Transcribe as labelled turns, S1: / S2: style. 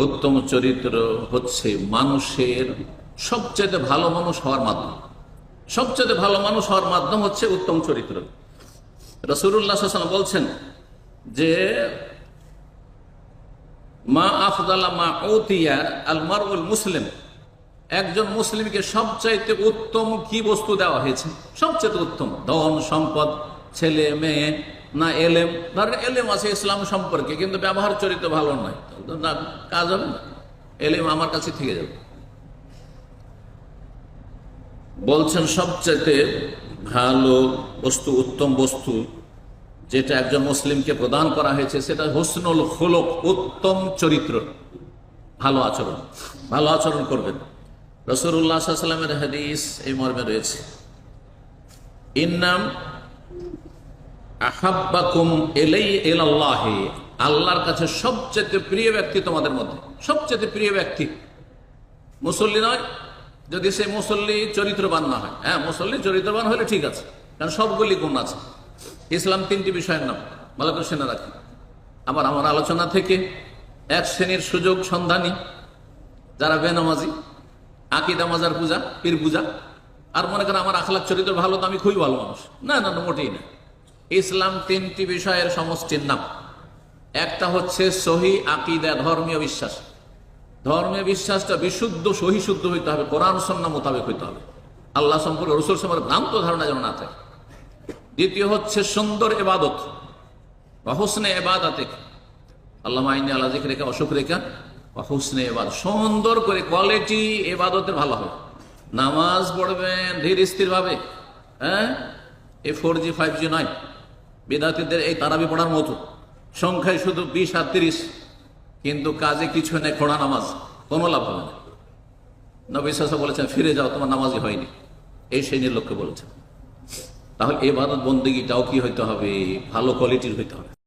S1: উত্তম চরিত্র হচ্ছে মানুষের সবচেয়ে ভালো মানুষ হওয়ার মাধ্যম। সবচেয়ে ভালো মানুষ হওয়ার মাধ্যম হচ্ছে উত্তম চরিত্র। রসুল্লাহ বলছেন যে, মা আফদালা মা ওতিয়া আল মারুল মুসলিম। একজন মুসলিমকে সবচাইতে উত্তম কি বস্তু দেওয়া হয়েছে? সবচেয়ে উত্তম। ধন, সম্পদ, ছেলে, মেয়ে না এলেম ধরেন এলেম আছে ইসলাম সম্পর্কে, কিন্তু ব্যবহার চরিত্র ভালো নয়। কাজ হবে না। এলেম আমার কাছে থেকে যাবে। বলছেন, সবচাইতে ভালো বস্তু, উত্তম বস্তু, যেটা একজন মুসলিমকে প্রদান করা হয়েছে, সেটা হোসনুল হলক উত্তম চরিত্র। ভালো আচরণ। ভালো আচরণ করবেন। রসুল্লাহামের হাদিস এই মর্মে রয়েছে। ইন্নাম আল্লাহর কাছে সবচেয়ে প্রিয় ব্যক্তি তোমাদের মধ্যে, সবচেয়ে প্রিয় ব্যক্তি। মুসল্লি নয়, যদি সে মুসল্লি চরিত্রবান না হয়। হ্যাঁ মুসল্লি চরিত্রবান হলে ঠিক আছে, কারণ সবগুলি গুণ আছে। ইসলাম তিনটি বিষয়ের নাম, ভালো করে শুনে রাখি। আবার আমার আলোচনা থেকে এক শ্রেণির সুযোগ সন্ধানী, যারা বেনামাজি, আকিদা মাজার পূজা, পীর পূজা, আর মনে করেন আমার আখলাখ চরিত্র ভালো তো আমি খুবই ভালো মানুষ। না না, মোটেই না। ইসলাম তিনটি বিষয়ের সমষ্টির নাম। একটা হচ্ছে সহি আকিদা, ধর্মীয় বিশ্বাস। ধর্মীয় বিশ্বাসটা বিশুদ্ধ সহি শুদ্ধ হইতে হবে, কোরআন সন্না মোতাবেক হইতে হবে। আল্লাহ সম্পর্কে রসুল সম্পর্কে ভ্রান্ত ধারণা যেন না থাকে। দ্বিতীয় হচ্ছে সুন্দর এবাদত হোসনে এবাদাতে। আল্লাহ মাইনি আল্লাহ রেখা অসুখ রেখা হোসনে এবাদ সুন্দর করে কোয়ালিটি এবাদতের ভালো হবে। নামাজ পড়বেন ধীর স্থির ভাবে হ্যাঁ? এই ফোর জি, ফাইভ জি নয়। বিদ্যার্থীদের এই তারাবি পড়ার মতো। সংখ্যায় শুধু বিশ আর কিন্তু কাজে কিছু নেই, খোড়া নামাজ, কোনো লাভ হবে না। নবী সাসা বলেছেন, ফিরে যাও, তোমার নামাজই হয়নি। এই শ্রেণির লোককে বলেছেন। তাহলে এবাদত বন্দীটাও কি হইতে হবে? ভালো কোয়ালিটির হইতে হবে।